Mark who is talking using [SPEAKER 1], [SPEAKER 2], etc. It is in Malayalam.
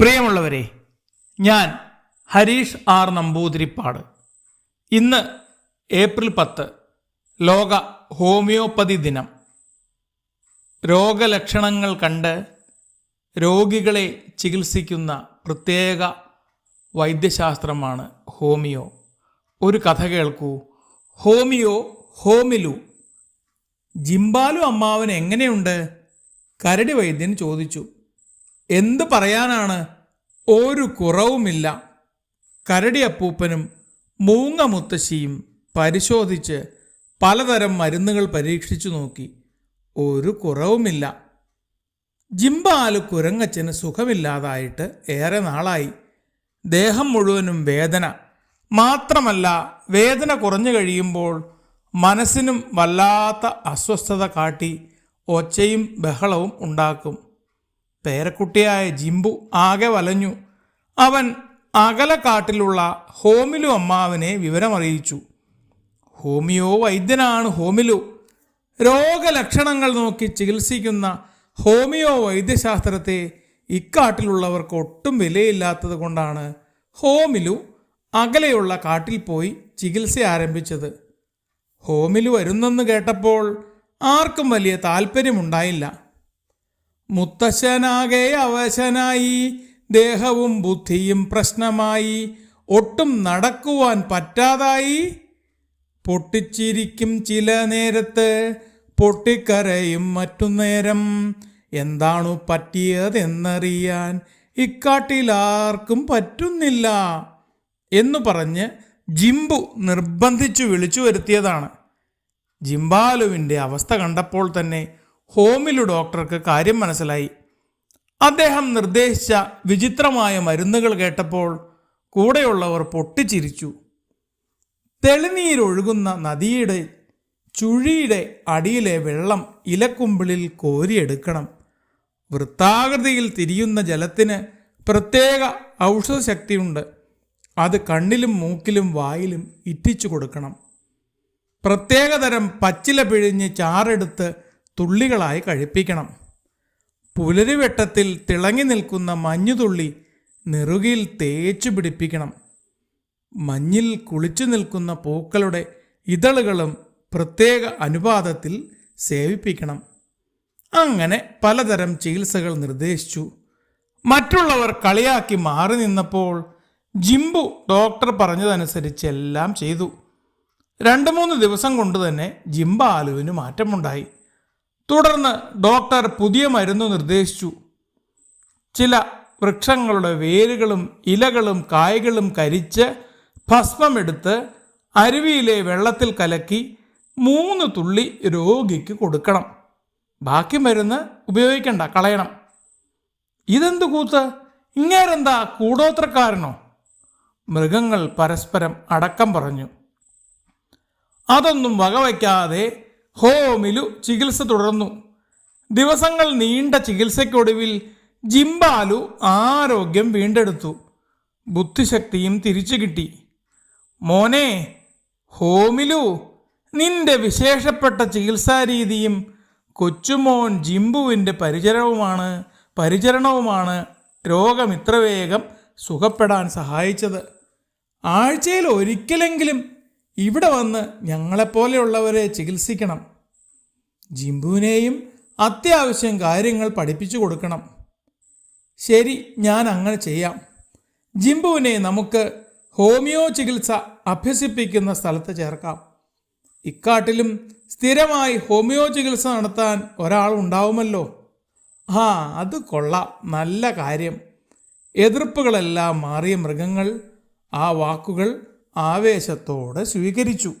[SPEAKER 1] പ്രിയമുള്ളവരെ ഞാൻ ഹരീഷ് ആർ നമ്പൂതിരിപ്പാട്. ഇന്ന് ഏപ്രിൽ പത്ത് ലോക ഹോമിയോപ്പതി ദിനം. രോഗലക്ഷണങ്ങൾ കണ്ട് രോഗികളെ ചികിത്സിക്കുന്ന പ്രത്യേക വൈദ്യശാസ്ത്രമാണ് ഹോമിയോ. ഒരു കഥ കേൾക്കൂ. ഹോമിയോ ഹോമിലു. ജിംബാലു അമ്മാവൻ എങ്ങനെയുണ്ട്? കരടി വൈദ്യൻ ചോദിച്ചു. എന്ത് പറയാനാണ്? ഒരു കുറവുമില്ല. കരടിയപ്പൂപ്പനും മൂങ്ങ മുത്തശ്ശിയും പരിശോധിച്ച് പലതരം മരുന്നുകൾ പരീക്ഷിച്ചു നോക്കി. ഒരു കുറവുമില്ല. ജിംബാലു കുരങ്ങച്ചന് സുഖമില്ലാതായിട്ട് ഏറെ നാളായി. ദേഹം മുഴുവനും വേദന. മാത്രമല്ല വേദന കുറഞ്ഞു കഴിയുമ്പോൾ മനസ്സിനും വല്ലാത്ത അസ്വസ്ഥത കാട്ടി ഒച്ചയും ബഹളവും ഉണ്ടാക്കും. പേരക്കുട്ടിയായ ജിംബു ആകെ വലഞ്ഞു. അവൻ അകലക്കാട്ടിലുള്ള ഹോമിലു അമ്മാവനെ വിവരമറിയിച്ചു. ഹോമിയോ വൈദ്യനാണ് ഹോമിലു. രോഗലക്ഷണങ്ങൾ നോക്കി ചികിത്സിക്കുന്ന ഹോമിയോ വൈദ്യശാസ്ത്രത്തെ ഇക്കാട്ടിലുള്ളവർക്ക് ഒട്ടും വിലയില്ലാത്തത് കൊണ്ടാണ് ഹോമിലു അകലെയുള്ള കാട്ടിൽ പോയി ചികിത്സ ആരംഭിച്ചത്. ഹോമിലു വരുന്നെന്ന് കേട്ടപ്പോൾ ആർക്കും വലിയ താല്പര്യമുണ്ടായില്ല. മുത്തശ്ശനാകെ അവശനായി ദേഹവും ബുദ്ധിയും പ്രശ്നമായി ഒട്ടും നടക്കുവാൻ പറ്റാതായി. പൊട്ടിച്ചിരിക്കും ചില നേരത്ത് പൊട്ടിക്കരയും മറ്റു നേരം. എന്താണു പറ്റിയതെന്നറിയാൻ ഇക്കാട്ടിലാർക്കും പറ്റുന്നില്ല എന്നു പറഞ്ഞ് ജിംബു നിർബന്ധിച്ചു വിളിച്ചു വരുത്തിയതാണ്. ജിംബാലുവിന്റെ അവസ്ഥ കണ്ടപ്പോൾ തന്നെ ഹോമിലു ഡോക്ടർക്ക് കാര്യം മനസ്സിലായി. അദ്ദേഹം നിർദ്ദേശിച്ച വിചിത്രമായ മരുന്നുകൾ കേട്ടപ്പോൾ കൂടെയുള്ളവർ പൊട്ടിച്ചിരിച്ചു. തെളിനീരൊഴുകുന്ന നദിയുടെ ചുഴിയുടെ അടിയിലെ വെള്ളം ഇലക്കുമ്പിളിൽ കോരിയെടുക്കണം. വൃത്താകൃതിയിൽ തിരിയുന്ന ജലത്തിന് പ്രത്യേക ഔഷധശക്തിയുണ്ട്. അത് കണ്ണിലും മൂക്കിലും വായിലും ഇറ്റിച്ചു കൊടുക്കണം. പ്രത്യേകതരം പച്ചില പിഴിഞ്ഞ് ചാറെടുത്ത് തുള്ളികളായി കഴിപ്പിക്കണം. പുലരിവെട്ടത്തിൽ തിളങ്ങി നിൽക്കുന്ന മഞ്ഞുതുള്ളി നെറുകയിൽ തേച്ചു പിടിപ്പിക്കണം. മഞ്ഞിൽ കുളിച്ചു നിൽക്കുന്ന പൂക്കളുടെ ഇതളുകളും പ്രത്യേക അനുപാതത്തിൽ സേവിപ്പിക്കണം. അങ്ങനെ പലതരം ചികിത്സകൾ നിർദ്ദേശിച്ചു. മറ്റുള്ളവർ കളിയാക്കി മാറി നിന്നപ്പോൾ ജിംബു ഡോക്ടർ പറഞ്ഞതനുസരിച്ച് എല്ലാം ചെയ്തു. രണ്ട് മൂന്ന് ദിവസം കൊണ്ട് തന്നെ ജിംബാലുവിന് മാറ്റമുണ്ടായി. തുടർന്ന് ഡോക്ടർ പുതിയ മരുന്ന് നിർദ്ദേശിച്ചു. ചില വൃക്ഷങ്ങളുടെ വേരുകളും ഇലകളും കായകളും കരിച്ച് ഭസ്മമെടുത്ത് അരുവിയിലെ വെള്ളത്തിൽ കലക്കി മൂന്ന് തുള്ളി രോഗിക്ക് കൊടുക്കണം. ബാക്കി മരുന്ന് ഉപയോഗിക്കണ്ട കളയണം. ഇതെന്ത് കൂത്ത്? ഇങ്ങേരെന്താ കൂടോത്രക്കാരനോ? മൃഗങ്ങൾ പരസ്പരം അടക്കം പറഞ്ഞു. അതൊന്നും വകവയ്ക്കാതെ ഹോമിലു ചികിത്സ തുടർന്നു. ദിവസങ്ങൾ നീണ്ട ചികിത്സയ്ക്കൊടുവിൽ ജിംബാലു ആരോഗ്യം വീണ്ടെടുത്തു. ബുദ്ധിശക്തിയും തിരിച്ചു കിട്ടി. മോനെ ഹോമിലു നിന്റെ വിശേഷപ്പെട്ട ചികിത്സാരീതിയും കൊച്ചുമോൻ ജിംബുവിന്റെ പരിചരണവുമാണ് പരിചരണവുമാണ് രോഗം ഇത്ര വേഗം സുഖപ്പെടാൻ സഹായിച്ചത്. ആഴ്ചയിൽ ഒരിക്കലെങ്കിലും ഇവിടെ വന്ന് ഞങ്ങളെപ്പോലെയുള്ളവരെ ചികിത്സിക്കണം. ജിംബുവിനെയും അത്യാവശ്യം കാര്യങ്ങൾ പഠിപ്പിച്ചു കൊടുക്കണം. ശരി ഞാൻ അങ്ങനെ ചെയ്യാം. ജിംബുവിനെ നമുക്ക് ഹോമിയോ ചികിത്സ അഭ്യസിപ്പിക്കുന്ന സ്ഥലത്ത് ചേർക്കാം. ഇക്കാട്ടിലും സ്ഥിരമായി ഹോമിയോ ചികിത്സ നടത്താൻ ഒരാൾ ഉണ്ടാവുമല്ലോ. ആ അത് കൊള്ളാം. നല്ല കാര്യം. എതിർപ്പുകളെല്ലാം മാറിയ മൃഗങ്ങൾ ആ വാക്കുകൾ ആവേശത്തോടെ സ്വീകരിച്ചു.